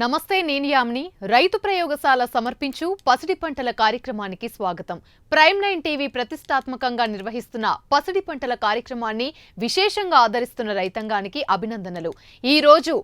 నమస్తే నేను యామ్ని. రైతు ప్రయోగశాల సమర్పించు పసిడి పంటల కార్యక్రమానికి స్వాగతం. ప్రైమ్ నైన్ టీవీ ప్రతిష్టాత్మకంగా నిర్వహిస్తున్న పసిడి పంటల కార్యక్రమాన్ని విశేషంగా ఆదరిస్తున్న రైతాంగానికి అభినందనలు. ఈ రోజు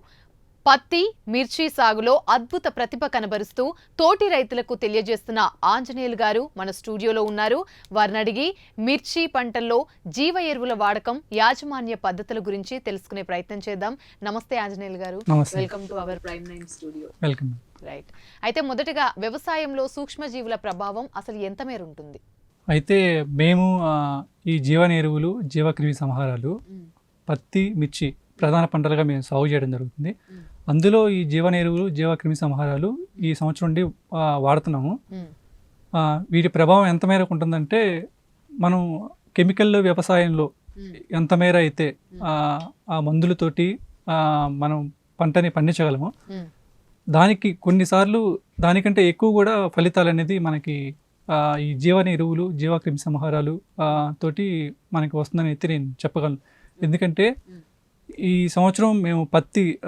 పత్తి మిర్చి సాగులో అద్భుత ప్రతిభ కనబరుస్తూ తోటి రైతులకు తెలియజేస్తున్న ఆంజనేయులు గారు మన స్టూడియోలో ఉన్నారు. వారిని అడిగి మిర్చి పంటల్లో జీవ ఎరువుల వాడకం యాజమాన్య పద్ధతుల గురించి తెలుసుకునే ప్రయత్నం చేద్దాం. నమస్తే Anjaneyulu garu. Welcome to our prime nine studio welcome right అయితే మొదటగా వ్యవసాయంలో సూక్ష్మజీవుల ప్రభావం అసలు ఎంత మేర ఉంటుంది? అయితే మేము ఈ జీవన ఎరువులు జీవక్రిమి సంహారాలు పత్తి మిర్చి ప్రధాన పంటలుగా మేము సాగు చేయడం జరుగుతుంది. అందులో ఈ జీవన ఎరువులు జీవక్రిమి సంహారాలు ఈ సంవత్సరం నుండి వాడుతున్నాము వీటి ప్రభావం ఎంత మేరకు ఉంటుందంటే మనం కెమికల్ వ్యవసాయంలో. ఎంత మేర అయితే ఆ, మందులతోటి మనం పంటని పండించగలము. దానికి కొన్నిసార్లు దానికంటే ఎక్కువ కూడా ఫలితాలు అనేది మనకి ఈ జీవన ఎరువులు జీవక్రిమి సంహారాలు తోటి మనకి వస్తుందని అయితే నేను చెప్పగలను ఎందుకంటే. ఈ సంవత్సరం మేము పత్తి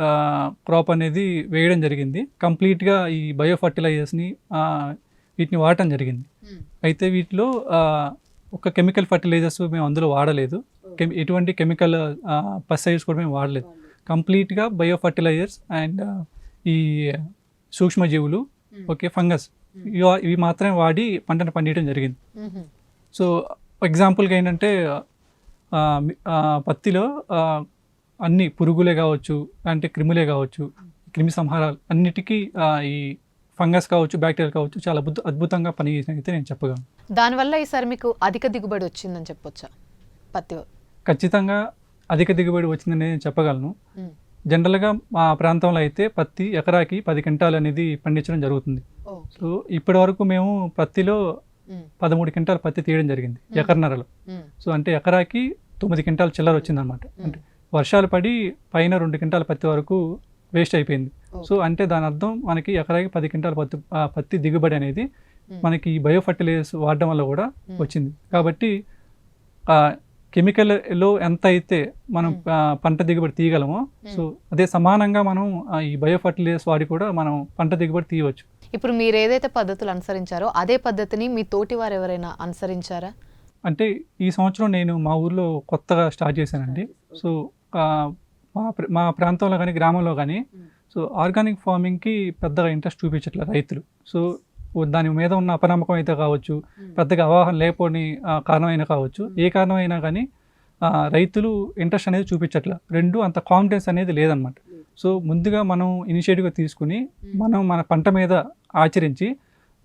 క్రాప్ అనేది వేయడం జరిగింది. కంప్లీట్గా ఈ బయో ఫర్టిలైజర్స్ని వీటిని వాడటం జరిగింది. అయితే వీటిలో ఒక కెమికల్ ఫర్టిలైజర్స్ మేము అందులో వాడలేదు. కెమి ఎటువంటి కెమికల్ పెస్టిసైడ్స్ కూడా మేము వాడలేదు. కంప్లీట్గా బయో ఫర్టిలైజర్స్ అండ్ ఈ సూక్ష్మజీవులు. ఓకే ఫంగస్ ఇవి- ఇవి మాత్రమే వాడి పంటను పండించడం జరిగింది. సో ఎగ్జాంపుల్గా ఏంటంటే పత్తిలో అన్ని పురుగులే కావచ్చు అంటే క్రిములే కావచ్చు క్రిమి సంహారాలు అన్నిటికీ ఈ ఫంగస్ కావచ్చు బ్యాక్టీరియా కావచ్చు చాలా అద్భుత అద్భుతంగా పనిచేసిన అయితే నేను చెప్పగలను దానివల్ల ఈసారి మీకు అధిక దిగుబడి వచ్చిందని చెప్పొచ్చా పత్తి ఖచ్చితంగా అధిక దిగుబడి వచ్చిందని నేను చెప్పగలను. జనరల్గా మా ప్రాంతంలో అయితే పత్తి ఎకరాకి పది క్వింటాల్ అనేది పండించడం జరుగుతుంది. సో ఇప్పటి వరకు మేము పత్తిలో. పదమూడు క్వింటాల్ పత్తి తీయడం జరిగింది ఎకరన్నరలో. సో అంటే ఎకరాకి తొమ్మిది క్వింటాల్ చిల్లర వచ్చిందనమాట అంటే వర్షాలు పడి పైన రెండు క్వింటాల పత్తి వరకు వేస్ట్ అయిపోయింది. సో అంటే దాని అర్థం మనకి ఎకరాకి పది క్వింటాల పత్తి పత్తి దిగుబడి అనేది. మనకి ఈ బయో ఫర్టిలైజర్స్ వాడడం వల్ల కూడా. వచ్చింది. కాబట్టి కెమికల్లో ఎంత అయితే మనం పంట దిగుబడి తీయగలమో సో అదే సమానంగా మనం ఈ బయో ఫర్టిలైజర్స్ వాడి కూడా మనం పంట దిగుబడి తీయవచ్చు. ఇప్పుడు మీరు ఏదైతే పద్ధతులు అనుసరించారో అదే పద్ధతిని మీ తోటి వారు ఎవరైనా అనుసరించారా? అంటే ఈ సంవత్సరం నేను మా ఊర్లో కొత్తగా స్టార్ట్ చేశానండి. సో మా మా ప్రాంతంలో కానీ గ్రామంలో కానీ సో ఆర్గానిక్ ఫార్మింగ్కి పెద్దగా ఇంట్రెస్ట్ చూపించట్లేదు రైతులు. సో దాని మీద ఉన్న అపనమ్మకం అయితే కావచ్చు పెద్దగా అవగాహన లేకపోని కారణమైనా కావచ్చు ఏ కారణమైనా కానీ రైతులు ఇంట్రెస్ట్ అనేది చూపించట్లే. రెండు అంత కాన్ఫిడెన్స్ అనేది లేదనమాట సో ముందుగా మనం ఇనిషియేటివ్గా తీసుకుని మనం మన పంట మీద ఆచరించి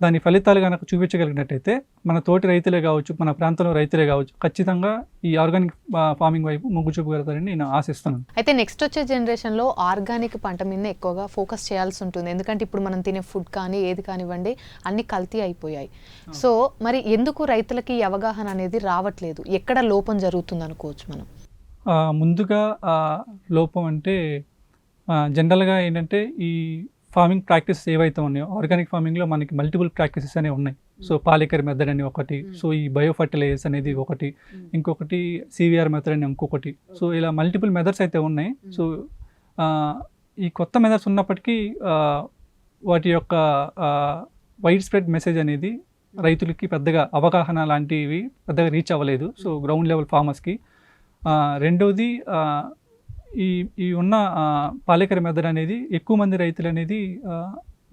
దాని ఫలితాలు కనుక చూపించగలిగినట్టయితే మన తోటి రైతులే కావచ్చు మన ప్రాంతంలో రైతులే కావచ్చు ఖచ్చితంగా ఈ ఆర్గానిక్ ఫార్మింగ్ వైపు మొగ్గు చూపగలుగుతారని నేను ఆశిస్తున్నాను. అయితే నెక్స్ట్ వచ్చే జనరేషన్లో ఆర్గానిక్ పంట మీద ఎక్కువగా ఫోకస్ చేయాల్సి ఉంటుంది. ఎందుకంటే ఇప్పుడు మనం తినే ఫుడ్ కానీ ఏది కానివ్వండి అన్ని కల్తీ అయిపోయాయి. సో మరి ఎందుకు రైతులకి ఈ అవగాహన అనేది రావట్లేదు? ఎక్కడ లోపం జరుగుతుంది అనుకోవచ్చు మనం? ముందుగా లోపం అంటే జనరల్గా ఏంటంటే ఈ ఫార్మింగ్ ప్రాక్టీసెస్ ఏవైతే ఉన్నాయో ఆర్గానిక్ ఫార్మింగ్లో మనకి మల్టిపుల్ ప్రాక్టీసెస్ అనేవి ఉన్నాయి. సో పాలికర్ మెథడ్ అని ఒకటి సో ఈ బయో ఫర్టిలైజర్స్ అనేది ఒకటి ఇంకొకటి సివిఆర్ మెథడ్ అని ఇంకొకటి. సో ఇలా మల్టిపుల్ మెథడ్స్ అయితే ఉన్నాయి. సో ఈ కొత్త మెథడ్స్ ఉన్నప్పటికీ వాటి యొక్క వైడ్ స్ప్రెడ్ మెసేజ్ అనేది రైతులకి పెద్దగా అవగాహన లాంటివి పెద్దగా రీచ్ అవ్వలేదు. సో గ్రౌండ్ లెవెల్ ఫార్మర్స్కి రెండోది ఆ, ఈ ఈ ఉన్న పాలేకర మెథడ్ అనేది ఎక్కువ మంది రైతులు అనేది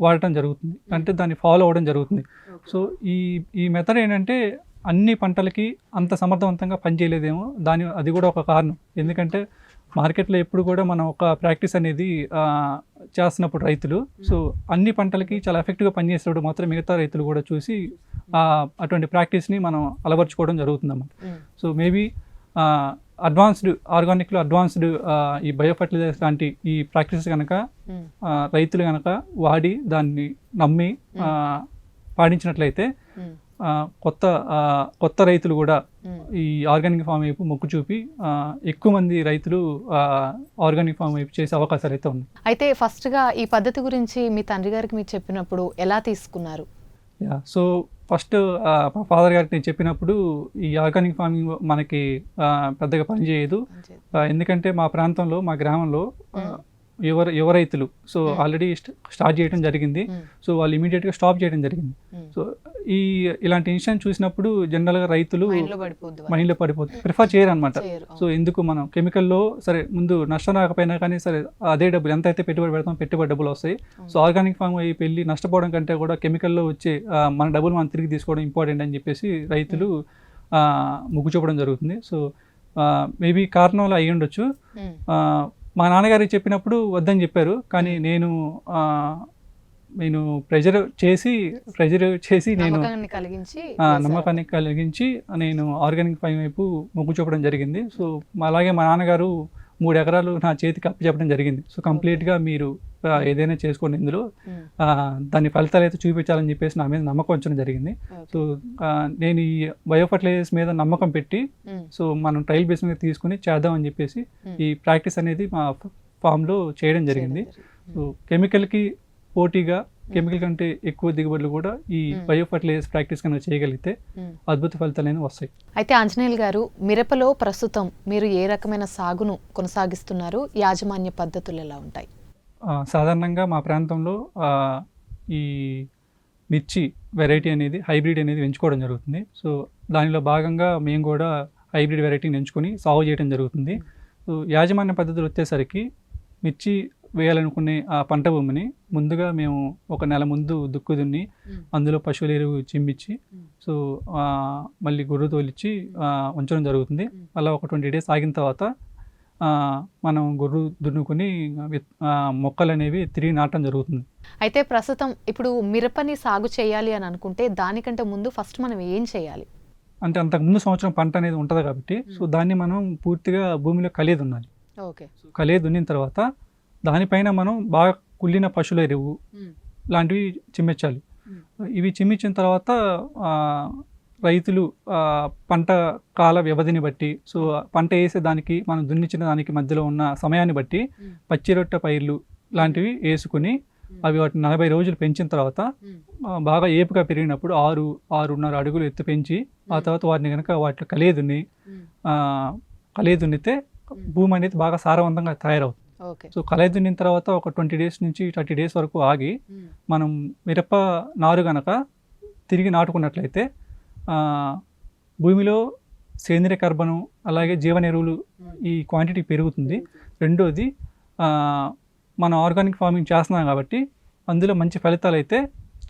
వాడటం జరుగుతుంది. అంటే దాన్ని ఫాలో అవ్వడం జరుగుతుంది. సో ఈ ఈ మెథడ్ ఏంటంటే అన్ని పంటలకి అంత సమర్థవంతంగా పనిచేయలేదేమో. దాని అది కూడా ఒక కారణం. ఎందుకంటే మార్కెట్లో ఎప్పుడు కూడా మనం ఒక ప్రాక్టీస్ అనేది చేస్తున్నప్పుడు రైతులు సో అన్ని పంటలకి చాలా ఎఫెక్టివ్గా పనిచేసేటప్పుడు మాత్రం మిగతా రైతులు కూడా చూసి అటువంటి ప్రాక్టీస్ని మనం అలవర్చుకోవడం జరుగుతుందన్నమాట. సో మేబీ అడ్వాన్స్డ్ ఆర్గానిక్లో అడ్వాన్స్డ్ ఈ బయో ఫర్టిలైజర్స్ లాంటి ఈ ప్రాక్టీసెస్ కనుక రైతులు కనుక వాడి దాన్ని నమ్మి పాటించినట్లయితే కొత్త కొత్త రైతులు కూడా. ఈ ఆర్గానిక్ ఫామ్ వైపు మొగ్గు చూపి ఎక్కువ మంది రైతులు ఆర్గానిక్ ఫామ్ వైపు చేసే అవకాశాలు అయితే ఉన్నాయి. అయితే ఫస్ట్గా ఈ పద్ధతి గురించి మీ తండ్రి గారికి మీరు చెప్పినప్పుడు ఎలా తీసుకున్నారు? యా సో ఫస్ట్ మా ఫాదర్ గారికి నేను చెప్పినప్పుడు ఈ ఆర్గానిక్ ఫార్మింగ్ మనకి ఆ, పెద్దగా పనిచేయదు. ఆ, ఎందుకంటే మా ప్రాంతంలో మా గ్రామంలో ఆ, యువ యువ రైతులు. So Hmm. ఆల్రెడీ స్టార్ట్ చేయడం జరిగింది. ఉమ్, సో వాళ్ళు ఇమీడియట్గా స్టాప్ చేయడం జరిగింది. ఉమ్. సో ఈ ఇలాంటి ఇన్సిడెంట్ చూసినప్పుడు జనరల్గా రైతులు మైండ్లో పడిపోతుంది ప్రిఫర్ చేయరు అనమాట సో ఎందుకు మనం కెమికల్లో సరే ముందు నష్టం రాకపోయినా కానీ సరే అదే డబ్బులు ఎంత అయితే పెట్టుబడి పెడతాం పెట్టుబడి డబ్బులు వస్తాయి. సో ఆర్గానిక్ ఫామ్ అయి వెళ్ళి నష్టపోవడం కంటే కూడా కెమికల్లో వచ్చే మన డబ్బులు మనం తిరిగి తీసుకోవడం ఇంపార్టెంట్ అని చెప్పేసి రైతులు ఆ, మొగ్గు చూపడం జరుగుతుంది. సో మేబీ కారణాలు అయి ఉండొచ్చు మా నాన్నగారికి చెప్పినప్పుడు వద్దని చెప్పారు కానీ నేను నేను ప్రెజర్ చేసి ప్రెజర్ చేసి నేను నమ్మకాన్ని కలిగించి. నమ్మకాన్ని కలిగించి నేను ఆర్గానిక్ ఫైవ్ వైపు మొగ్గు చూపడం జరిగింది సో అలాగే మా నాన్నగారు మూడు ఎకరాలు నా చేతికి అప్పచెప్పడం జరిగింది. సో కంప్లీట్గా మీరు ఏదైనా చేసుకోండి ఇందులో. దాని ఫలితాలు అయితే చూపించాలని చెప్పేసి నా మీద నమ్మకం ఉంచడం జరిగింది. సో నేను ఈ బయోఫర్టిలైజర్స్ మీద నమ్మకం పెట్టి సో మనం ట్రయల్ బేస్ మీద తీసుకుని చేద్దామని చెప్పేసి. ఈ ప్రాక్టీస్ అనేది మా ఫామ్లో చేయడం జరిగింది. సో కెమికల్కి పోటీగా కెమికల్ కంటే ఎక్కువ దిగుబడులు కూడా ఈ Hmm. బయోఫర్టిలైజర్స్ ప్రాక్టీస్ కనుక చేయగలిగితే ఉమ్. అద్భుత ఫలితాలు వస్తాయి. అయితే ఆంజనేయులు గారు మిరపలో ప్రస్తుతం మీరు ఏ రకమైన సాగును కొనసాగిస్తున్నారు? యాజమాన్య పద్ధతులు ఎలా ఉంటాయి? సాధారణంగా మా ప్రాంతంలో ఈ మిర్చి వెరైటీ అనేది హైబ్రిడ్ అనేది ఎంచుకోవడం జరుగుతుంది. సో దానిలో భాగంగా మేము కూడా హైబ్రిడ్ వెరైటీని ఎంచుకొని సాగు చేయడం జరుగుతుంది. సో యాజమాన్య పద్ధతులు వచ్చేసరికి మిర్చి వేయాలనుకునే ఆ పంట భూమిని ముందుగా మేము ఒక నెల ముందు దుక్కు దున్ని అందులో పశువుల ఎరువు చిమ్మిచ్చి. సో మళ్ళీ గొర్రె తోలిచ్చి ఉంచడం జరుగుతుంది. అలా ఒక ట్వంటీ డేస్ ఆగిన తర్వాత మనం గొర్రు దున్నుకొని మొక్కలు అనేవి తిరిగి నాటడం జరుగుతుంది. అయితే ప్రస్తుతం ఇప్పుడు మిరపని సాగు చేయాలి అని అనుకుంటే దానికంటే ముందు ఫస్ట్ మనం ఏం చేయాలి? అంటే అంతకు ముందు సంవత్సరం పంట అనేది ఉంటుంది కాబట్టి సో దాన్ని మనం పూర్తిగా భూమిలో కలియదు ఉన్నది ఓకే. కలియ దున్నిన తర్వాత దానిపైన మనం బాగా కుళ్ళిన పశువుల ఎరువు లాంటివి చిమ్మించాలి. ఇవి చిమ్మించిన తర్వాత రైతులు పంట కాల వ్యవధిని బట్టి సో పంట వేసే దానికి మనం దున్నించిన దానికి మధ్యలో ఉన్న సమయాన్ని బట్టి పచ్చి రొట్టె పైర్లు లాంటివి వేసుకుని అవి వాటిని నలభై రోజులు పెంచిన తర్వాత బాగా ఏపుగా పెరిగినప్పుడు ఆరు ఆరున్నర అడుగులు ఎత్తు పెంచి ఆ తర్వాత వాటిని కనుక వాటిలో కలియ దున్ని ఆ, కలియ దున్నితే భూమి అనేది బాగా సారవంతంగా తయారవుతుంది. సో కలియ దున్నిన తర్వాత ఒక ట్వంటీ డేస్ నుంచి థర్టీ డేస్ వరకు ఆగి మనం మిరప నారు గనక తిరిగి నాటుకున్నట్లయితే భూమిలో సేంద్రియ కర్బనం అలాగే జీవన ఎరువులు ఈ క్వాంటిటీ పెరుగుతుంది. రెండోది మనం ఆర్గానిక్ ఫార్మింగ్ చేస్తున్నాం కాబట్టి అందులో మంచి ఫలితాలు అయితే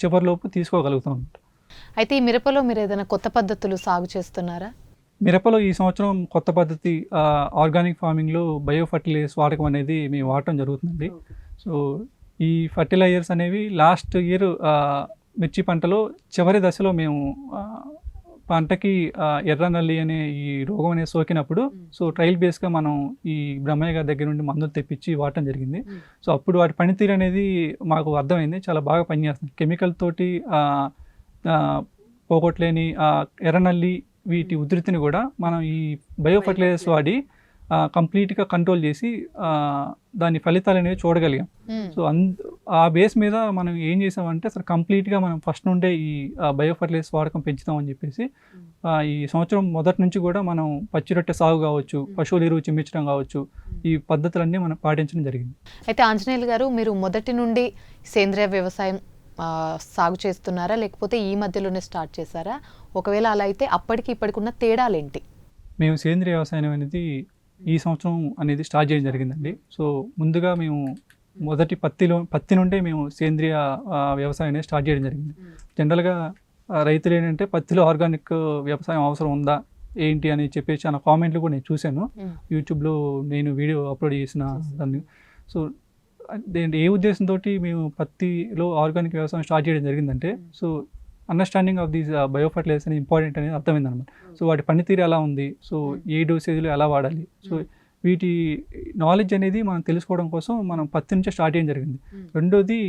చివరిలోపు తీసుకోగలుగుతాం అయితే ఈ మిరపలో మీరు ఏదైనా కొత్త పద్ధతులు సాగు చేస్తున్నారా? మిరపలో ఈ సంవత్సరం కొత్త పద్ధతి ఆర్గానిక్ ఫార్మింగ్లో బయో ఫర్టిలైజర్స్ వాడకం అనేది మేము వాడటం జరుగుతుందండి. సో ఈ ఫర్టిలైజర్స్ అనేవి లాస్ట్ ఇయర్ మిర్చి పంటలో చివరి దశలో మేము పంటకి ఎర్ర నల్లి అనే ఈ రోగం అనేది సోకినప్పుడు సో ట్రయల్ బేస్గా మనం ఈ బ్రహ్మయ్య గారి దగ్గర నుండి మందులు తెప్పించి వాడటం జరిగింది. సో అప్పుడు వాటి పనితీరు అనేది మాకు అర్థమైంది. చాలా బాగా పనిచేస్తుంది. కెమికల్ తోటి పోగొట్టలేని ఎర్రనల్లి వీటి ఉధృతిని కూడా మనం ఈ బయో ఫర్టిలైజర్స్ వాడి కంప్లీట్గా కంట్రోల్ చేసి దాని ఫలితాలు అనేవి చూడగలిగాం. సో అన్ ఆ బేస్ మీద మనం ఏం చేసామంటే అసలు కంప్లీట్గా మనం ఫస్ట్ నుండే ఈ బయో ఫర్టిలైజర్స్ వాడకం పెంచుతామని చెప్పేసి ఈ సంవత్సరం మొదటి నుంచి కూడా మనం పచ్చి రొట్టె సాగు కావచ్చు పశువుల ఎరువు చిమ్మించడం కావచ్చు ఈ పద్ధతులన్నీ మనం పాటించడం జరిగింది. అయితే ఆంజనేయులు గారు మీరు మొదటి నుండి సేంద్రియ వ్యవసాయం సాగు చేస్తున్నారా? లేకపోతే ఈ మధ్యలోనే స్టార్ట్ చేశారా? ఒకవేళ అలా అయితే అప్పటికి ఇప్పటికి ఉన్న తేడాలేంటి? మేము సేంద్రియ వ్యవసాయం అనేది ఈ సంవత్సరం అనేది స్టార్ట్ చేయడం జరిగిందండి. సో ముందుగా మేము మొదటి పత్తిలో పత్తి నుండే మేము సేంద్రియ వ్యవసాయం అనేది స్టార్ట్ చేయడం జరిగింది. జనరల్గా రైతులు ఏంటంటే పత్తిలో ఆర్గానిక్ వ్యవసాయం అవసరం ఉందా? ఏంటి అని చెప్పేసి చాలా కామెంట్లు కూడా నేను చూశాను. యూట్యూబ్లో నేను వీడియో అప్లోడ్ చేసిన దాన్ని. సో ఏ ఉద్దేశంతో మేము పత్తిలో ఆర్గానిక్ వ్యవసాయం స్టార్ట్ చేయడం జరిగిందంటే so understanding of these bio fertilisers అనేది ఇంపార్టెంట్ అనేది అర్థమైంది అనమాట సో వాటి పనితీరు ఎలా ఉంది? సో ఏ డోసేజ్లో ఎలా వాడాలి? సో వీటి నాలెడ్జ్ అనేది మనం తెలుసుకోవడం కోసం మనం పత్తి నుంచే స్టార్ట్ చేయడం జరిగింది. రెండోది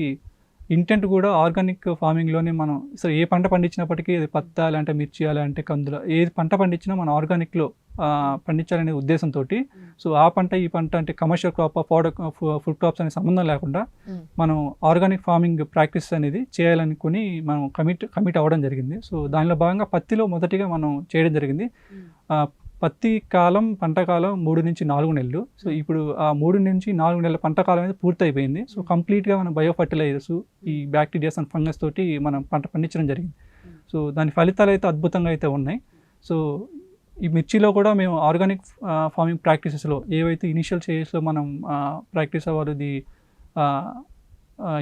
ఇంటెంట్ కూడా ఆర్గానిక్ ఫార్మింగ్లోనే మనం సో ఏ పంట పండించినప్పటికీ అది పత్త లేదంటే మిర్చి లేదంటే కందుల ఏ పంట పండించినా మనం ఆర్గానిక్లో పండించాలనే ఉద్దేశంతో సో ఆ పంట ఈ పంట అంటే commercial crop food food crops అనే సంబంధం లేకుండా. మనం ఆర్గానిక్ ఫార్మింగ్ ప్రాక్టీస్ అనేది చేయాలనుకుని మనం కమిట్ కమిట్ అవ్వడం జరిగింది. సో దానిలో భాగంగా పత్తిలో మొదటిగా మనం చేయడం జరిగింది. పత్తి కాలం పంట కాలం మూడు నుంచి నాలుగు నెలలు. సో ఇప్పుడు ఆ మూడు నుంచి నాలుగు నెలల పంట కాలం అనేది పూర్తి అయిపోయింది సో కంప్లీట్గా మన బయో ఫర్టిలైజర్స్ ఈ బ్యాక్టీరియాస్ అండ్ ఫంగస్ తోటి మనం పంట పండించడం జరిగింది. సో దాని ఫలితాలు అయితే అద్భుతంగా అయితే ఉన్నాయి. సో ఈ మిర్చిలో కూడా మేము ఆర్గానిక్ ఫార్మింగ్ ప్రాక్టీసెస్లో ఏవైతే ఇనిషియల్ స్టేజెస్లో మనం ప్రాక్టీస్ అవ్వాలి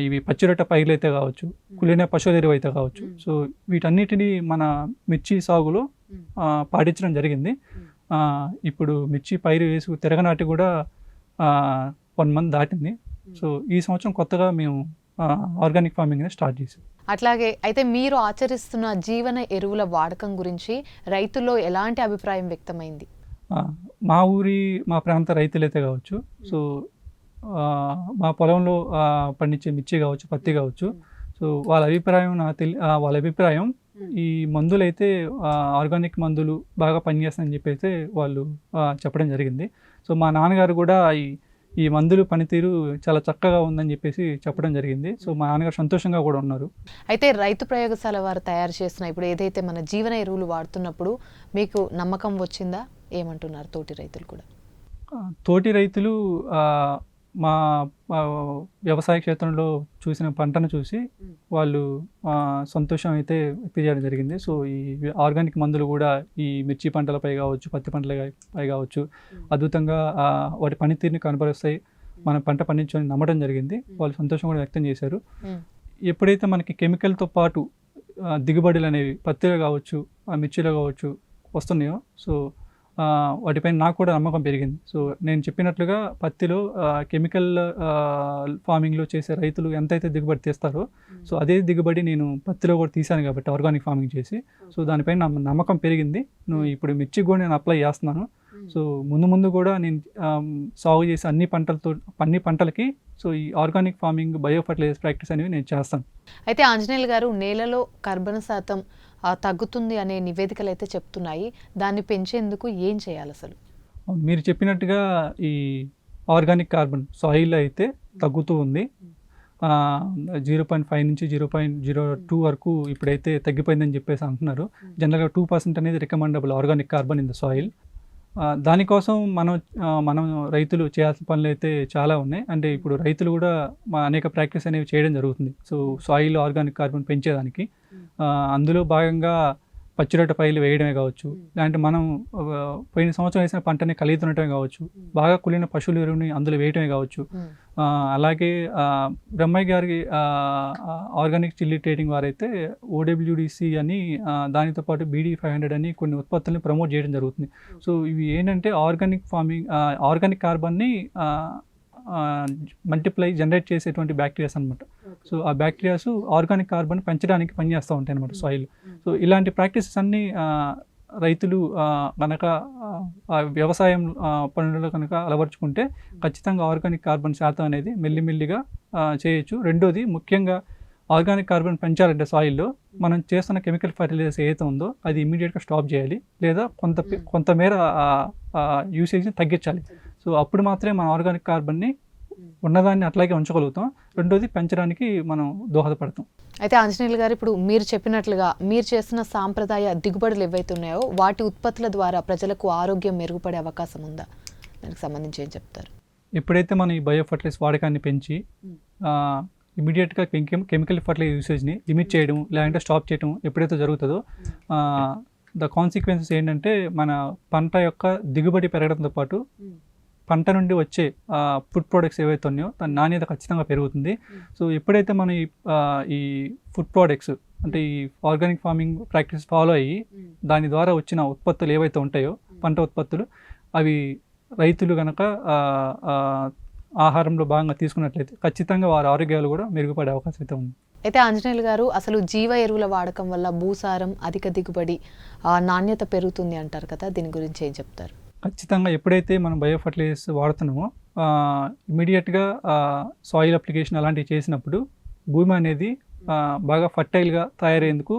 ఇవి పచ్చిరొట్ట పైర్లు అయితే కావచ్చు కులిన పశువుల ఎరువు అయితే కావచ్చు. సో వీటన్నిటిని మన మిర్చి సాగులో పాటించడం జరిగింది. ఇప్పుడు మిర్చి పైరు వేసి తిరగనాటి కూడా వన్ మంత్ దాటింది. సో ఈ సంవత్సరం కొత్తగా మేము ఆర్గానిక్ ఫార్మింగ్ స్టార్ట్ చేసాం. అట్లాగే అయితే మీరు ఆచరిస్తున్న జీవన ఎరువుల వాడకం గురించి రైతుల్లో ఎలాంటి అభిప్రాయం వ్యక్తమైంది? మా ఊరి మా ప్రాంత రైతులైతే కావచ్చు. సో మా పొలంలో పండించే మిర్చి కావచ్చు పత్తి కావచ్చు. సో వాళ్ళ అభిప్రాయం నాకు తెలి వాళ్ళ అభిప్రాయం ఈ మందులైతే ఆర్గానిక్ మందులు బాగా పనిచేస్తాయని చెప్పేసి వాళ్ళు చెప్పడం జరిగింది. సో మా నాన్నగారు కూడా ఈ ఈ మందులు పనితీరు చాలా చక్కగా ఉందని చెప్పేసి చెప్పడం జరిగింది. సో మా నాన్నగారు సంతోషంగా కూడా ఉన్నారు. అయితే రైతు ప్రయోగశాల వారు తయారు చేసిన ఇప్పుడు ఏదైతే మన జీవన ఎరువులు వాడుతున్నప్పుడు మీకు నమ్మకం వచ్చిందా? ఏమంటున్నారు తోటి రైతులు కూడా? తోటి రైతులు ఆ, మా వ్యవసాయ క్షేత్రంలో చూసిన పంటను చూసి. వాళ్ళు సంతోషం అయితే వ్యక్తం చేయడం జరిగింది. సో ఈ ఆర్గానిక్ మందులు కూడా ఈ మిర్చి పంటలపై కావచ్చు పత్తి పంటలపై కావచ్చు అద్భుతంగా వాటి పనితీరుని కనబరుస్తాయి. మన పంట పండించని నమ్మడం జరిగింది. వాళ్ళు సంతోషం కూడా వ్యక్తం చేశారు. ఎప్పుడైతే మనకి కెమికల్తో పాటు దిగుబడులు అనేవి పత్తిలో కావచ్చు ఆ మిర్చిలో కావచ్చు వస్తున్నాయో సో వాటిపైన నాకు కూడా నమ్మకం పెరిగింది. సో నేను చెప్పినట్లుగా పత్తిలో కెమికల్ ఫార్మింగ్లో చేసే రైతులు ఎంతైతే దిగుబడి తీస్తారో సో అదే దిగుబడి నేను పత్తిలో కూడా తీశాను కాబట్టి ఆర్గానిక్ ఫార్మింగ్ చేసి. సో దానిపైన నా నమ్మకం పెరిగింది. నువ్వు ఇప్పుడు మిర్చికి కూడా నేను అప్లై చేస్తున్నాను. సో ముందు ముందు కూడా నేను సాగు చేసే అన్ని పంటలతో అన్ని పంటలకి సో ఈ organic farming bio fertiliser practice అనేవి నేను చేస్తాను. అయితే ఆంజనేయులు గారు నేలలో కర్బన శాతం తగ్గుతుంది అనే నివేదికలు అయితే చెప్తున్నాయి. దాన్ని పెంచేందుకు ఏం చేయాలి అసలు? మీరు చెప్పినట్టుగా ఈ ఆర్గానిక్ కార్బన్ సాయిల్ అయితే తగ్గుతూ ఉంది. జీరో పాయింట్ ఫైవ్ నుంచి జీరో పాయింట్ జీరో టూ వరకు ఇప్పుడైతే తగ్గిపోయిందని చెప్పేసి అంటున్నారు. జనరల్గా టూ పర్సెంట్ అనేది recommendable organic carbon in the soil. దానికోసం మనం మనం రైతులు చేయాల్సిన పనులు అయితే చాలా ఉన్నాయి. అంటే ఇప్పుడు రైతులు కూడా మా అనేక ప్రాక్టీస్ అనేవి చేయడం జరుగుతుంది. సో సాయిల్ ఆర్గానిక్ కార్బన్ పెంచేదానికి. ఆ, అందులో భాగంగా పచ్చిరొట్ట పైలు వేయడమే కావచ్చు. లేదంటే మనం పోయిన సంవత్సరం వేసిన పంటని కలిగి కావచ్చు. బాగా కులిన పశువుల ఎరువుని అందులో వేయటమే కావచ్చు. అలాగే బ్రహ్మయ్య గారి ఆర్గానిక్ చిల్లీ ట్రేడింగ్ వారైతే ఓడబ్ల్యూడిసి అని దానితో పాటు బీడీ ఫైవ్ హండ్రెడ్ అని కొన్ని ఉత్పత్తుల్ని ప్రమోట్ చేయడం జరుగుతుంది. సో ఇవి ఏంటంటే ఆర్గానిక్ ఫార్మింగ్ ఆర్గానిక్ కార్బన్ని మల్టిప్లై జనరేట్ చేసేటువంటి బ్యాక్టీరియాస్ అనమాట సో ఆ బ్యాక్టీరియాస్ ఆర్గానిక్ కార్బన్ పెంచడానికి పనిచేస్తూ ఉంటాయి అనమాట సాయిల్ సో ఇలాంటి ప్రాక్టీసెస్ అన్నీ రైతులు కనుక వ్యవసాయం పనులలో కనుక అలవర్చుకుంటే ఖచ్చితంగా ఆర్గానిక్ కార్బన్ శాతం అనేది మెల్లిమెల్లిగా చేయొచ్చు. రెండోది ముఖ్యంగా ఆర్గానిక్ కార్బన్ పెంచాలంటే సాయిల్లో మనం చేస్తున్న కెమికల్ ఫర్టిలైజర్స్ ఏదైతే ఉందో అది ఇమీడియట్గా స్టాప్ చేయాలి. లేదా కొంత. కొంతమేర యూసేజ్ని తగ్గించాలి. సో అప్పుడు మాత్రమే మన ఆర్గానిక్ కార్బన్ని ఉన్నదాన్ని అట్లాగే ఉంచగలుగుతాం. రెండోది పెంచడానికి మనం దోహదపడతాం. అయితే ఆంజనేయులు గారు ఇప్పుడు మీరు చెప్పినట్లుగా మీరు చేస్తున్న సాంప్రదాయ దిగుబడులు ఏవైతే ఉన్నాయో వాటి ఉత్పత్తుల ద్వారా ప్రజలకు ఆరోగ్యం మెరుగుపడే అవకాశం ఉందా? దానికి సంబంధించి ఏం చెప్తారు? ఎప్పుడైతే మనం ఈ బయో ఫర్టిలైజర్స్ వాడకాన్ని పెంచి Mm. ఇమీడియట్గా కెమికల్ ఫర్టిలైజర్ యూసేజ్ని లిమిట్ చేయడం లేదంటే స్టాప్ చేయడం ఎప్పుడైతే జరుగుతుందో ద కాన్సిక్వెన్సెస్ ఏంటంటే మన పంట యొక్క దిగుబడి పెరగడంతో పాటు పంట నుండి వచ్చే ఫుడ్ ప్రోడక్ట్స్ ఏవైతే ఉన్నాయో దాని నాణ్యత ఖచ్చితంగా పెరుగుతుంది. సో ఎప్పుడైతే మనం ఈ ఫుడ్ ప్రోడక్ట్స్ అంటే ఈ ఆర్గానిక్ ఫార్మింగ్ ప్రాక్టీస్ ఫాలో అయ్యి దాని ద్వారా వచ్చిన ఉత్పత్తులు ఏవైతే ఉంటాయో పంట ఉత్పత్తులు అవి రైతులు కనుక ఆహారంలో భాగంగా తీసుకున్నట్లయితే ఖచ్చితంగా వారి ఆరోగ్యాలు కూడా మెరుగుపడే అవకాశం అయితే ఉంది. అయితే ఆంజనేయులు గారు అసలు జీవ ఎరువుల వాడకం వల్ల భూసారం అధిక దిగుబడి నాణ్యత పెరుగుతుంది అంటారు కదా దీని గురించి ఏం చెప్తారు? ఖచ్చితంగా ఎప్పుడైతే మనం బయో ఫర్టిలైజర్స్ వాడుతున్నామో ఇమీడియట్గా సాయిల్ అప్లికేషన్ అలాంటివి చేసినప్పుడు భూమి అనేది బాగా ఫర్టైల్గా తయారయ్యేందుకు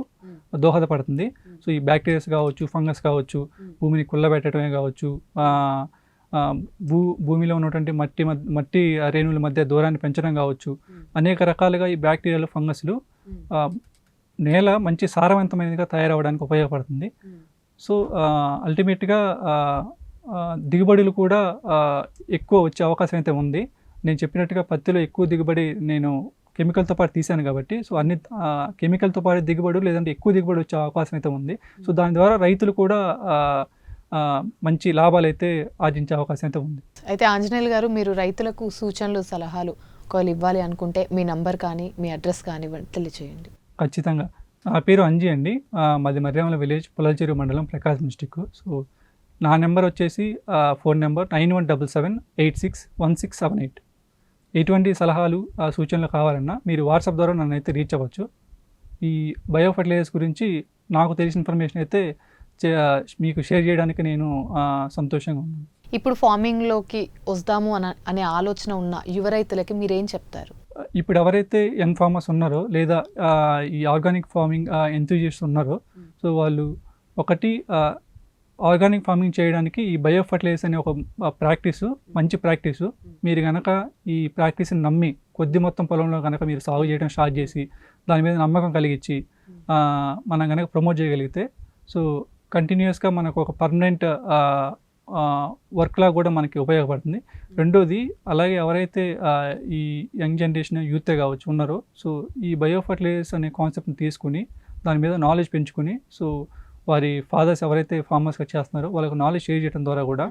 దోహదపడుతుంది. సో ఈ బ్యాక్టీరియాస్ కావచ్చు ఫంగస్ కావచ్చు భూమిని కుళ్ళబెట్టడమే కావచ్చు భూ భూమిలో ఉన్నటువంటి మట్టి మధ్య మట్టి రేణువుల మధ్య దూరాన్ని పెంచడం కావచ్చు అనేక రకాలుగా ఈ బ్యాక్టీరియాలు ఫంగస్లు నేల మంచి సారవంతమైనదిగా తయారవడానికి ఉపయోగపడుతుంది. సో అల్టిమేట్గా దిగుబడులు కూడా ఎక్కువ వచ్చే అవకాశం అయితే ఉంది. నేను చెప్పినట్టుగా పత్తిలో ఎక్కువ దిగుబడి నేను కెమికల్తో పాటు తీశాను కాబట్టి సో అన్ని కెమికల్తో పాటు దిగుబడి లేదంటే ఎక్కువ దిగుబడి వచ్చే అవకాశం అయితే ఉంది. సో దాని ద్వారా రైతులు కూడా మంచి లాభాలు అయితే ఆర్జించే అవకాశం అయితే ఉంది. అయితే ఆంజనేయులు గారు మీరు రైతులకు సూచనలు సలహాలు ఒకవేళ ఇవ్వాలి అనుకుంటే మీ నంబర్ కానీ మీ అడ్రస్ కానీ తెలియచేయండి. ఖచ్చితంగా. నా పేరు అంజీ అండి. మాది మర్యామల విలేజ్ పులల్చెరు మండలం ప్రకాశం డిస్టిక్ సో నా నెంబర్ వచ్చేసి phone number nine one double seven eight six one six seven eight. ఎటువంటి సలహాలు సూచనలు కావాలన్నా మీరు వాట్సాప్ ద్వారా నన్ను అయితే రీచ్ అవ్వచ్చు. ఈ బయో ఫర్టిలైజర్స్ గురించి నాకు తెలిసిన ఇన్ఫర్మేషన్ అయితే మీకు షేర్ చేయడానికి నేను సంతోషంగా ఉన్నాను. ఇప్పుడు ఫార్మింగ్లోకి వస్తాము అన అనే ఆలోచన ఉన్న యువ రైతులకి మీరేం చెప్తారు? ఇప్పుడు ఎవరైతే యంగ్ ఫార్మర్స్ ఉన్నారో లేదా ఈ ఆర్గానిక్ ఫార్మింగ్ ఎంతూజియస్ట్ ఉన్నారో సో వాళ్ళు ఒకటి ఆర్గానిక్ ఫార్మింగ్ చేయడానికి ఈ బయో ఫర్టిలైజర్స్ అనే ఒక ప్రాక్టీస్ మంచి ప్రాక్టీస్ మీరు కనుక ఈ ప్రాక్టీస్ని నమ్మి కొద్ది మొత్తం పొలంలో కనుక మీరు సాగు చేయడం స్టార్ట్ చేసి దాని మీద నమ్మకం కలిగించి మనం కనుక ప్రమోట్ చేయగలిగితే సో కంటిన్యూస్గా మనకు ఒక పర్మనెంట్ వర్క్లా కూడా మనకి ఉపయోగపడుతుంది. రెండోది అలాగే ఎవరైతే ఈ యంగ్ జనరేషన్ యూతే కావచ్చు ఉన్నారో సో ఈ బయో ఫర్టిలైజర్స్ అనే కాన్సెప్ట్ని తీసుకుని దాని మీద నాలెడ్జ్ పెంచుకుని సో వారి ఫాదర్స్ ఎవరైతే ఫార్మర్స్గా చేస్తున్నారో వాళ్ళకు నాలెడ్జ్ షేర్ చేయడం ద్వారా కూడా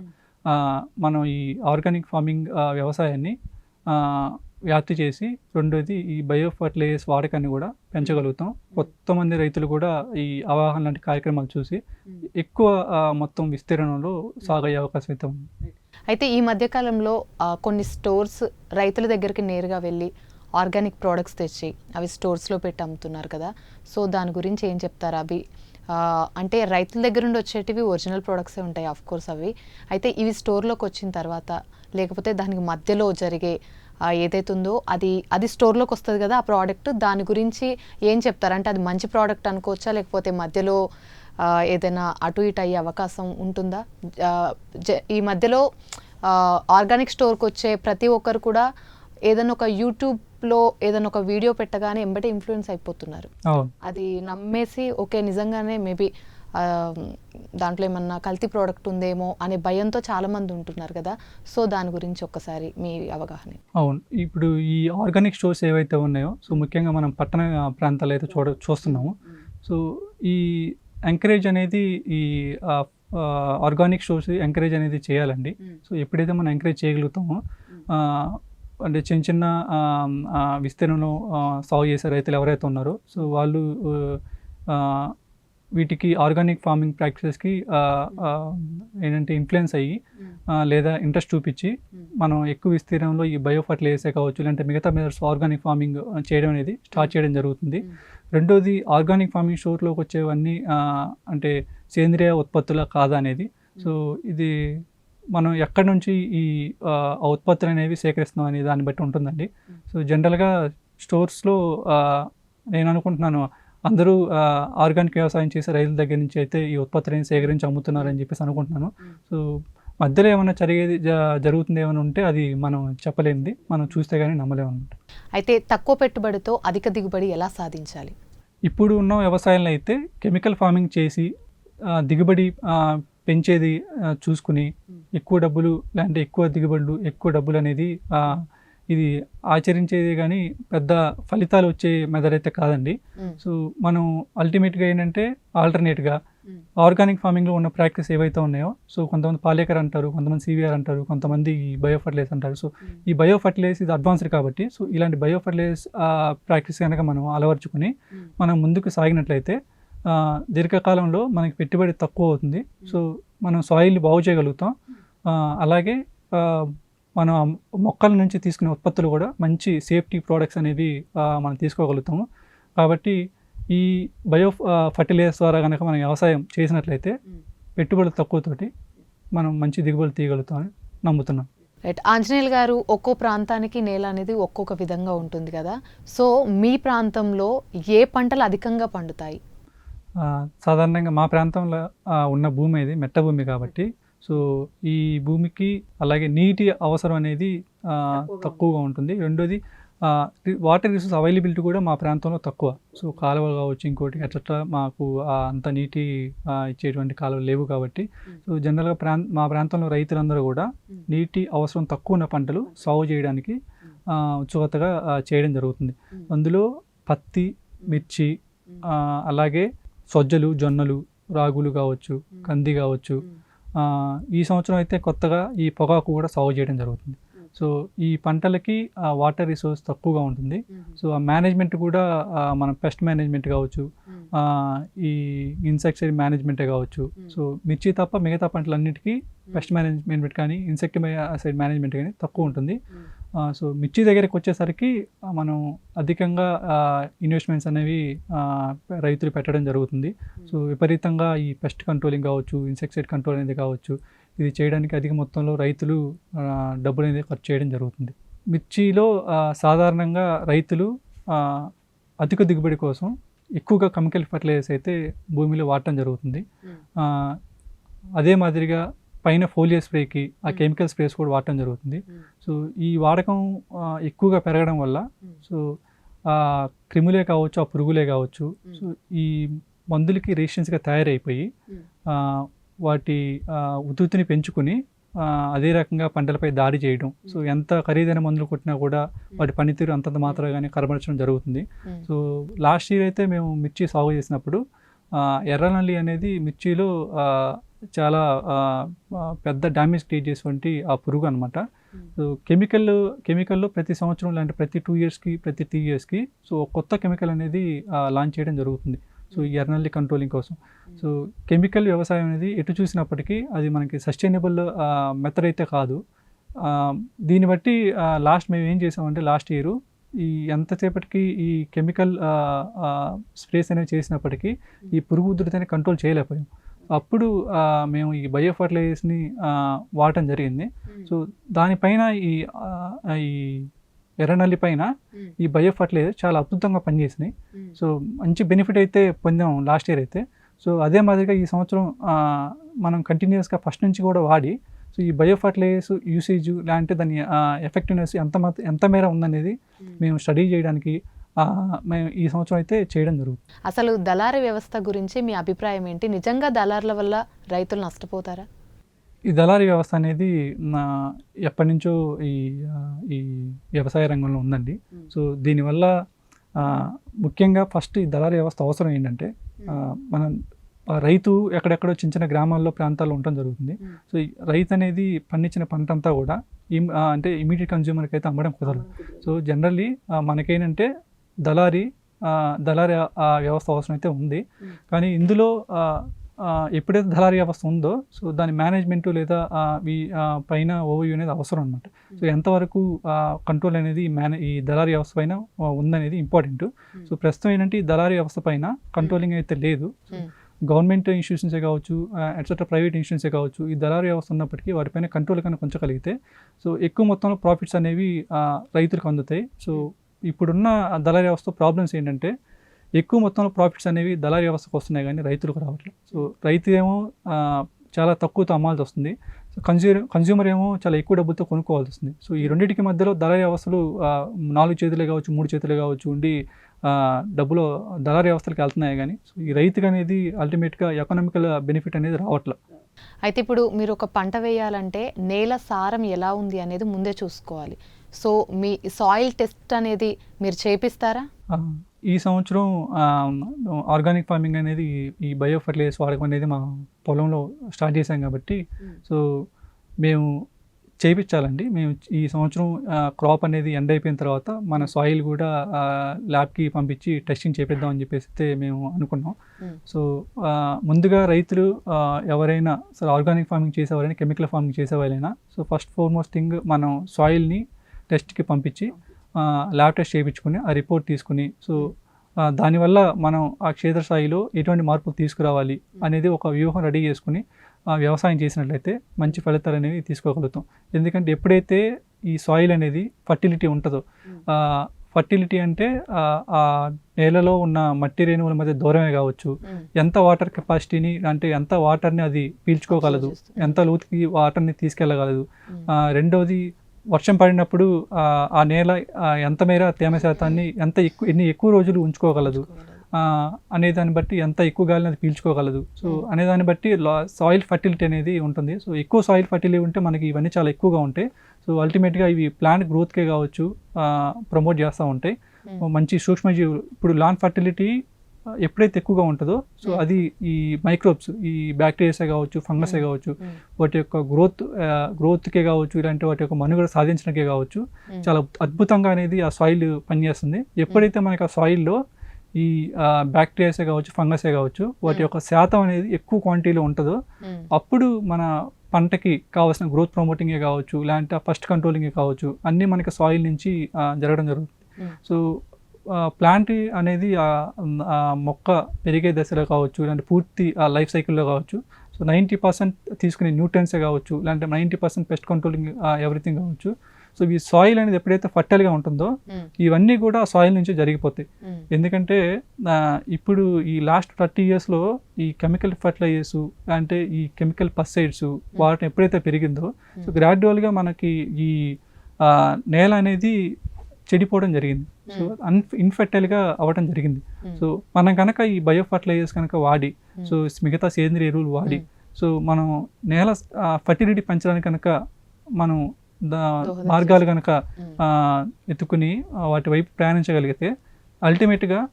మనం ఈ ఆర్గానిక్ ఫార్మింగ్ వ్యవసాయాన్ని వ్యాప్తి చేసి రెండోది ఈ బయో ఫర్టిలైజర్స్ వాడకాన్ని కూడా పెంచగలుగుతాం. కొత్త మంది రైతులు కూడా ఈ అవగాహన లాంటి కార్యక్రమాలు చూసి ఎక్కువ మొత్తం విస్తీర్ణంలో సాగయ్యే అవకాశం అయితే ఉంది. అయితే ఈ మధ్యకాలంలో కొన్ని స్టోర్స్ రైతుల దగ్గరికి నేరుగా వెళ్ళి ఆర్గానిక్ ప్రోడక్ట్స్ తెచ్చి అవి స్టోర్స్లో పెట్టి అమ్ముతున్నారు కదా. సో దాని గురించి ఏం చెప్తారు అవి అంటే రైతుల దగ్గర నుండి వచ్చేటివి ఒరిజినల్ ప్రొడక్ట్సే ఉంటాయి ఆఫ్ కోర్స్ అవి. అయితే ఇవి స్టోర్లోకి వచ్చిన తర్వాత లేకపోతే దానికి మధ్యలో జరిగే ఏదైతే ఉందో అది అది స్టోర్లోకి వస్తుంది కదా ఆ ప్రోడక్ట్ దాని గురించి ఏం చెప్తారంటే అది మంచి ప్రోడక్ట్ అనుకోవచ్చా? లేకపోతే మధ్యలో ఏదైనా అటు ఇటు అయ్యే అవకాశం ఉంటుందా? జ- ఈ మధ్యలో ఆర్గానిక్ స్టోర్కి వచ్చే ప్రతి ఒక్కరు కూడా ఏదైనా ఒక యూట్యూబ్ యూట్యూబ్లో ఏదైనా ఒక వీడియో పెట్టగానే ఎంబటే ఇన్ఫ్లుయెన్స్ అయిపోతున్నారు. అవును. అది నమ్మేసి ఓకే నిజంగానే మేబీ దాంట్లో ఏమన్నా కల్తీ ప్రోడక్ట్ ఉందేమో అనే భయంతో చాలా మంది ఉంటున్నారు కదా. సో దాని గురించి ఒక్కసారి మీ అవగాహన. అవును. ఇప్పుడు ఈ ఆర్గానిక్ స్టోర్స్ ఏవైతే ఉన్నాయో సో ముఖ్యంగా మనం పట్టణ ప్రాంతాలు అయితే చూడ చూస్తున్నాము. సో ఈ ఎంకరేజ్ అనేది ఈ ఆర్గానిక్ స్టోర్స్ ఎంకరేజ్ అనేది చేయాలండి. సో ఎప్పుడైతే మనం ఎంకరేజ్ చేయగలుగుతామో అంటే చిన్న చిన్న విస్తీర్ణంలో సాగు చేసే రైతులు ఎవరైతే ఉన్నారో సో వాళ్ళు వీటికి ఆర్గానిక్ ఫార్మింగ్ ప్రాక్టీసెస్కి ఏంటంటే ఇన్ఫ్లుయెన్స్ అయ్యి లేదా ఇంట్రెస్ట్ చూపించి మనం ఎక్కువ విస్తీర్ణంలో ఈ బయో ఫర్టిలైజర్సే కావచ్చు లేదంటే మిగతా మెథడ్స్ ఆర్గానిక్ ఫార్మింగ్ చేయడం అనేది స్టార్ట్ చేయడం జరుగుతుంది. రెండోది ఆర్గానిక్ ఫార్మింగ్ స్టోర్లోకి వచ్చేవన్నీ అంటే సేంద్రియ ఉత్పత్తుల కాదా అనేది. సో ఇది మనం ఎక్కడి నుంచి ఈ ఆ, ఉత్పత్తులు అనేవి సేకరిస్తున్నాం అనే దాన్ని బట్టి ఉంటుందండి. సో జనరల్గా స్టోర్స్లో నేను అనుకుంటున్నాను అందరూ ఆర్గానిక్ వ్యవసాయం చేసే రైతుల దగ్గర నుంచి అయితే ఈ ఉత్పత్తులను సేకరించి అమ్ముతున్నారని చెప్పేసి అనుకుంటున్నాను. సో మధ్యలో ఏమైనా జరిగేది జ- జరుగుతుంది ఏమైనా ఉంటే అది మనం చెప్పలేనిది. మనం చూస్తే కానీ నమ్మలేము అయితే తక్కువ పెట్టుబడితో అధిక దిగుబడి ఎలా సాధించాలి? ఇప్పుడు ఉన్న వ్యవసాయంలో అయితే కెమికల్ ఫార్మింగ్ చేసి దిగుబడి పెంచేది చూసుకుని ఎక్కువ డబ్బులు లేదంటే ఎక్కువ దిగుబడులు ఎక్కువ డబ్బులు అనేది ఇది ఆచరించేది కానీ పెద్ద ఫలితాలు వచ్చే మెథడ్ అయితే కాదండి. సో మనం అల్టిమేట్గా ఏంటంటే ఆల్టర్నేట్గా ఆర్గానిక్ ఫార్మింగ్లో ఉన్న ప్రాక్టీస్ ఏవైతే ఉన్నాయో సో కొంతమంది పాలేకర్ అంటారు కొంతమంది సివిఆర్ అంటారు కొంతమంది బయో ఫర్టిలైజర్స్ అంటారు. సో ఈ బయో ఫర్టిలైజర్స్ ఇది అడ్వాన్స్డ్ కాబట్టి సో ఇలాంటి బయో ఫర్టిలైజర్స్ ప్రాక్టీస్ కనుక మనం అలవర్చుకుని మనం ముందుకు సాగినట్లయితే దీర్ఘకాలంలో మనకి పెట్టుబడి తక్కువ అవుతుంది. సో మనం సాయిల్ని బాగు చేయగలుగుతాం. అలాగే మనం మొక్కల నుంచి తీసుకునే ఉత్పత్తులు కూడా మంచి సేఫ్టీ ప్రోడక్ట్స్ అనేవి మనం తీసుకోగలుగుతాము. కాబట్టి ఈ బయో ఫర్టిలైజర్స్ ద్వారా కనుక మనం వ్యవసాయం చేసినట్లయితే పెట్టుబడి తక్కువతోటి మనం మంచి దిగుబడి తీయగలుగుతామని నమ్ముతున్నాం. రైట్ ఆంజనేయులు గారు ఒక్కో ప్రాంతానికి నేల అనేది ఒక్కొక్క విధంగా ఉంటుంది కదా. సో మీ ప్రాంతంలో ఏ పంటలు అధికంగా పండుతాయి? సాధారణంగా మా ప్రాంతంలో ఉన్న భూమి ఇది మెట్ట భూమి కాబట్టి. సో ఈ భూమికి అలాగే నీటి అవసరం అనేది తక్కువగా ఉంటుంది. రెండోది వాటర్ రిసోర్స్ అవైలబిలిటీ కూడా మా ప్రాంతంలో తక్కువ. సో కాలువలు కావచ్చు ఇంకోటి ఎట్లా మాకు అంత నీటి ఇచ్చేటువంటి కాలువలు లేవు కాబట్టి. సో జనరల్గా ప్రాంత మా ప్రాంతంలో రైతులందరూ కూడా నీటి అవసరం తక్కువ ఉన్న పంటలు సాగు చేయడానికి ఉత్సుకతగా చేయడం జరుగుతుంది. అందులో పత్తి మిర్చి అలాగే సజ్జలు జొన్నలు రాగులు కావచ్చు కంది కావచ్చు ఆ, ఈ సంవత్సరం అయితే కొత్తగా ఈ పొగాకు కూడా సాగు చేయడం జరుగుతుంది. సో ఈ పంటలకి వాటర్ రిసోర్స్ తక్కువగా ఉంటుంది. సో ఆ మేనేజ్మెంట్ కూడా ఆ, మన పెస్ట్ మేనేజ్మెంట్ కావచ్చు ఆ, ఈ ఇన్సెక్టిసైడ్ మేనేజ్మెంటే కావచ్చు. సో మిర్చి తప్ప మిగతా పంటలన్నిటికీ పెస్ట్ మేనేజ్మెంట్ కానీ ఇన్సెక్టిసైడ్ మేనేజ్మెంట్ కానీ తక్కువ ఉంటుంది. ఆ, సో మిర్చి దగ్గరికి వచ్చేసరికి మనం అధికంగా ఇన్వెస్ట్మెంట్స్ అనేవి రైతులు పెట్టడం జరుగుతుంది. సో విపరీతంగా ఈ పెస్ట్ కంట్రోలింగ్ కావచ్చు ఇన్సెక్టిసైడ్ కంట్రోల్ అనేది కావచ్చు ఇది చేయడానికి అధిక మొత్తంలో రైతులు డబ్బులు అనేది ఖర్చు చేయడం జరుగుతుంది. మిర్చిలో సాధారణంగా రైతులు అధిక దిగుబడి కోసం ఎక్కువగా కెమికల్ ఫర్టిలైజర్స్ అయితే భూమిలో వాడటం జరుగుతుంది. అదే మాదిరిగా పైన ఫోలియర్ స్ప్రేకి ఆ కెమికల్ స్ప్రేస్ కూడా వాడటం జరుగుతుంది. సో ఈ వాడకం ఎక్కువగా పెరగడం వల్ల సో ఆ క్రిములే కావచ్చు ఆ పురుగులే కావచ్చు సో ఈ మందులకి రెసిస్టెన్స్గా తయారైపోయి వాటి ఉధృతిని పెంచుకుని అదే రకంగా పంటలపై దాడి చేయడం. సో ఎంత ఖరీదైన మందులు కొట్టినా కూడా వాటి పనితీరు అంతంత మాత్రమే కనబరచడం జరుగుతుంది. సో లాస్ట్ ఇయర్ అయితే మేము మిర్చి సాగు చేసినప్పుడు ఎర్రనల్లి అనేది మిర్చిలో చాలా పెద్ద డ్యామేజ్ క్రియేట్ చేసేటువంటి ఆ పురుగు అనమాట సో కెమికల్ కెమికల్లో ప్రతి సంవత్సరం అంటే ప్రతి టూ ఇయర్స్కి ప్రతి త్రీ ఇయర్స్కి సో కొత్త కెమికల్ అనేది లాంచ్ చేయడం జరుగుతుంది. సో ఈ ఎర్నల్లీ కంట్రోలింగ్ కోసం. సో కెమికల్ వ్యవసాయం అనేది ఎటు చూసినప్పటికీ అది మనకి సస్టైనబుల్ మెథడ్ అయితే కాదు. దీన్ని బట్టి లాస్ట్ మేము ఏం చేసామంటే లాస్ట్ ఇయర్ ఈ ఎంతసేపటికి ఈ కెమికల్ స్ప్రేస్ అనేవి చేసినప్పటికీ ఈ పురుగు ఉధృతిని కంట్రోల్ చేయలేకపోయాం. అప్పుడు మేము ఈ బయో ఫర్టిలైజర్స్ని వాడటం జరిగింది. సో దానిపైన ఈ ఈ ఎర్రనల్లి పైన ఈ బయో ఫర్టిలైజర్ చాలా అద్భుతంగా పనిచేసినాయి. సో మంచి బెనిఫిట్ అయితే పొందాం లాస్ట్ ఇయర్ అయితే. సో అదే మాదిరిగా ఈ సంవత్సరం మనం కంటిన్యూస్గా ఫస్ట్ నుంచి కూడా వాడి సో ఈ బయో ఫర్టిలైజర్స్ యూసేజ్ లేదంటే దాని ఎఫెక్టివ్నెస్ ఎంత ఎంత మేర ఉందనేది మేము స్టడీ చేయడానికి మేము ఈ సంవత్సరం అయితే చేయడం జరుగుతుంది. అసలు దళారీ వ్యవస్థ గురించి మీ అభిప్రాయం ఏంటి? నిజంగా దళారుల వల్ల రైతులు నష్టపోతారా? ఈ దళారీ వ్యవస్థ అనేది నా ఎప్పటి నుంచో ఈ ఈ వ్యవసాయ రంగంలో ఉందండి. సో దీనివల్ల ముఖ్యంగా ఫస్ట్ ఈ దళారీ వ్యవస్థ అవసరం ఏంటంటే మనం రైతు ఎక్కడెక్కడో చిన్న చిన్న గ్రామాల్లో ప్రాంతాల్లో ఉండటం జరుగుతుంది. సో రైతు అనేది పండించిన పంట అంతా కూడా అంటే ఇమీడియట్ కన్జ్యూమర్కి అయితే అమ్మడం కుదరదు. సో జనరల్లీ మనకేంటంటే దళారీ దళారీ వ్యవస్థ అవసరం అయితే ఉంది. కానీ ఇందులో ఎప్పుడైతే దళారీ వ్యవస్థ ఉందో సో దాని మేనేజ్మెంట్ లేదా ఈ పైన ఓవర్ అనేది అవసరం అనమాట సో ఎంతవరకు కంట్రోల్ అనేది మేనే ఈ దళారీ వ్యవస్థ పైన ఉందనేది ఇంపార్టెంట్ సో ప్రస్తుతం ఏంటంటే ఈ దళారీ వ్యవస్థ పైన కంట్రోలింగ్ అయితే లేదు. గవర్నమెంట్ ఇన్స్టిట్యూషన్సే కావచ్చు ఎట్సెట్రా ప్రైవేట్ ఇన్స్టిట్యూషన్సే కావచ్చు ఈ దళారీ వ్యవస్థ ఉన్నప్పటికీ వాటిపైన కంట్రోల్ కనుక ఉంచగలిగితే సో ఎక్కువ మొత్తంలో ప్రాఫిట్స్ అనేవి రైతులకు అందుతాయి. సో ఇప్పుడున్న దళారీ వ్యవస్థ ప్రాబ్లమ్స్ ఏంటంటే ఎక్కువ మొత్తంలో ప్రాఫిట్స్ అనేవి దళారీ వ్యవస్థకు వస్తున్నాయి కానీ రైతులకు రావట్లేదు. సో రైతు ఏమో చాలా తక్కువతో అమ్మాల్సి వస్తుంది. సో కన్జ్యూమర్ కన్జ్యూమర్ ఏమో చాలా ఎక్కువ డబ్బులతో కొనుక్కోవాల్సి వస్తుంది. సో ఈ రెండింటికి మధ్యలో దళారీ వ్యవస్థలు నాలుగు చేతులే కావచ్చు మూడు చేతులే కావచ్చు ఉండి డబ్బులో దళారీ వ్యవస్థలకు వెళ్తున్నాయి కానీ సో ఈ రైతుకు అనేది అల్టిమేట్గా ఎకనామికల్ బెనిఫిట్ అనేది రావట్లేదు అయితే ఇప్పుడు మీరు ఒక పంట వేయాలంటే నేల సారం ఎలా ఉంది అనేది ముందే చూసుకోవాలి. సో మీ సాయిల్ టెస్ట్ అనేది మీరు చేపిస్తారా? ఈ సంవత్సరం ఆర్గానిక్ ఫార్మింగ్ అనేది ఈ బయో ఫర్టిలైజర్స్ వాడకం అనేది మా పొలంలో స్టార్ట్ చేశాం కాబట్టి సో మేము చేయించాలండి మేము ఈ సంవత్సరం క్రాప్ అనేది ఎండ్ అయిపోయిన తర్వాత మన సాయిల్ కూడా ల్యాబ్కి పంపించి టెస్టింగ్ చేపిద్దాం అని చెప్పేసి మేము అనుకున్నాం. సో ముందుగా రైతులు ఎవరైనా సరే ఆర్గానిక్ ఫార్మింగ్ చేసేవారైనా కెమికల్ ఫార్మింగ్ చేసేవారైనా సో ఫస్ట్ ఫార్మోస్ట్ థింగ్ మనం సాయిల్ని టెస్ట్కి పంపించి ల్యాబ్ టెస్ట్ చేయించుకుని ఆ రిపోర్ట్ తీసుకుని సో దానివల్ల మనం ఆ క్షేత్ర స్థాయిలో ఎటువంటి మార్పులు తీసుకురావాలి అనేది ఒక వ్యూహం రెడీ చేసుకుని వ్యవసాయం చేసినట్లయితే మంచి ఫలితాలు అనేవి తీసుకోగలుగుతాం. ఎందుకంటే ఎప్పుడైతే ఈ సాయిల్ అనేది ఫర్టిలిటీ ఉంటుందో ఫర్టిలిటీ అంటే ఆ, నేలలో ఉన్న మట్టి రేణువుల మధ్య దూరమే కావచ్చు. ఎంత వాటర్ కెపాసిటీని అంటే ఎంత వాటర్ని అది పీల్చుకోగలదు. ఎంత లోతుకి వాటర్ని తీసుకెళ్ళగలదు. రెండవది వర్షం పడినప్పుడు ఆ, నేల ఎంత మేర తేమ శాతాన్ని ఎంత ఎక్కువ ఎన్ని ఎక్కువ రోజులు ఉంచుకోగలదు. అనే దాన్ని బట్టి ఎంత ఎక్కువ గాలిని అది పీల్చుకోగలదు సో Hmm. అనే దాన్ని బట్టి సాయిల్ ఫర్టిలిటీ అనేది ఉంటుంది సో ఎక్కువ సాయిల్ ఫర్టిలిటీ ఉంటే మనకి ఇవన్నీ చాలా ఎక్కువగా ఉంటాయి సో అల్టిమేట్గా ఇవి ప్లాంట్ గ్రోత్కే కావచ్చు ప్రమోట్ చేస్తూ ఉంటాయి Hmm. మంచి సూక్ష్మజీవులు ఇప్పుడు లాన్ ఫర్టిలిటీ ఎప్పుడైతే ఎక్కువగా ఉంటుందో సో Hmm. అది ఈ మైక్రోబ్స్ ఈ బ్యాక్టీరియాసే కావచ్చు ఫంగసే. కావచ్చు వాటి యొక్క గ్రోత్ గ్రోత్కే కావచ్చు ఇలాంటి వాటి యొక్క మనుగడ సాధించడానికే కావచ్చు చాలా అద్భుతంగా అనేది ఆ సాయిల్ పనిచేస్తుంది ఎప్పుడైతే మనకి ఆ సాయిల్లో ఈ బ్యాక్టీరియాసే కావచ్చు ఫంగసే కావచ్చు వాటి. యొక్క శాతం అనేది ఎక్కువ క్వాంటిటీలో ఉంటుందో అప్పుడు మన పంటకి కావాల్సిన గ్రోత్ ప్రమోటింగే కావచ్చు లేదంటే ఫస్ట్ కంట్రోలింగే కావచ్చు అన్నీ మనకి సాయిల్ నుంచి జరగడం జరుగుతుంది. సో ప్లాంట్ అనేది మొక్క పెరిగే దశలో కావచ్చు లేదంటే పూర్తి ఆ లైఫ్ సైకిల్లో కావచ్చు సో నైంటీ పర్సెంట్ తీసుకునే న్యూట్రన్సే కావచ్చు లేదంటే ninety percent pest controlling everything కావచ్చు సో ఈ సాయిల్ అనేది ఎప్పుడైతే ఫర్టైల్గా ఉంటుందో ఉమ్, ఇవన్నీ కూడా సాయిల్ నుంచి జరిగిపోతాయి. ఉమ్, ఎందుకంటే ఇప్పుడు ఈ లాస్ట్ థర్టీ ఇయర్స్లో ఈ కెమికల్ ఫర్టిలైజర్స్ అంటే ఈ కెమికల్ పస్సైడ్స్ వాటిని ఎప్పుడైతే పెరిగిందో సో గ్రాడ్యువల్గా మనకి ఈ నేల అనేది చెడిపోవడం జరిగింది. సో అన్ ఇన్ఫెర్టైల్గా అవ్వడం జరిగింది. సో మనం కనుక ఈ బయో ఫర్టిలైజర్స్ కనుక వాడి సో మిగతా సేంద్రియ ఎరువులు వాడి సో మనం నేల ఫర్టిలిటీ పెంచడానికి కనుక మనం మార్గాలు కనుక ఎత్తుకుని వాటి వైపు ప్రయాణించగలిగితే అల్టిమేట్గా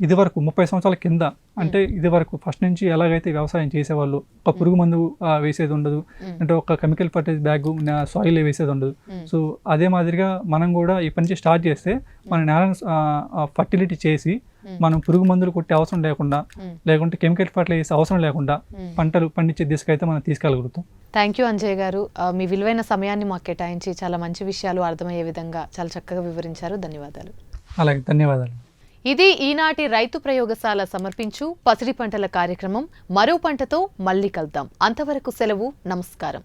ఇది వరకు ముప్పై సంవత్సరాల కింద అంటే ఇది వరకు ఫస్ట్ నుంచి ఎలాగైతే వ్యవసాయం చేసేవాళ్ళు ఒక పురుగు మందు వేసేది ఉండదు అంటే ఒక కెమికల్ ఫర్టిలైజర్ బ్యాగ్ సాయిల్ వేసేది ఉండదు. సో అదే మాదిరిగా మనం కూడా ఈ పని స్టార్ట్ చేస్తే మన నేలను ఫర్టిలిటీ చేసి మనం పురుగు మందులు కొట్టే అవసరం లేకుండా లేకుంటే కెమికల్ ఫర్టిలైజర్స్ అవసరం లేకుండా. పంటలు పండించే దిశగా అయితే మనం తీసుకెళ్ళగలుగుతాం. థ్యాంక్ యూ అంజయ్ గారు. మీ విలువైన సమయాన్ని మాకు కేటాయించి చాలా మంచి విషయాలు అర్థమయ్యే విధంగా చాలా చక్కగా వివరించారు. ధన్యవాదాలు. అలాగే ధన్యవాదాలు. ఇది ఈనాటి రైతు ప్రయోగశాల సమర్పించు పసిడి పంటల కార్యక్రమం. మరో పంటతో మళ్ళీ కలుద్దాం. అంతవరకు సెలవు నమస్కారం.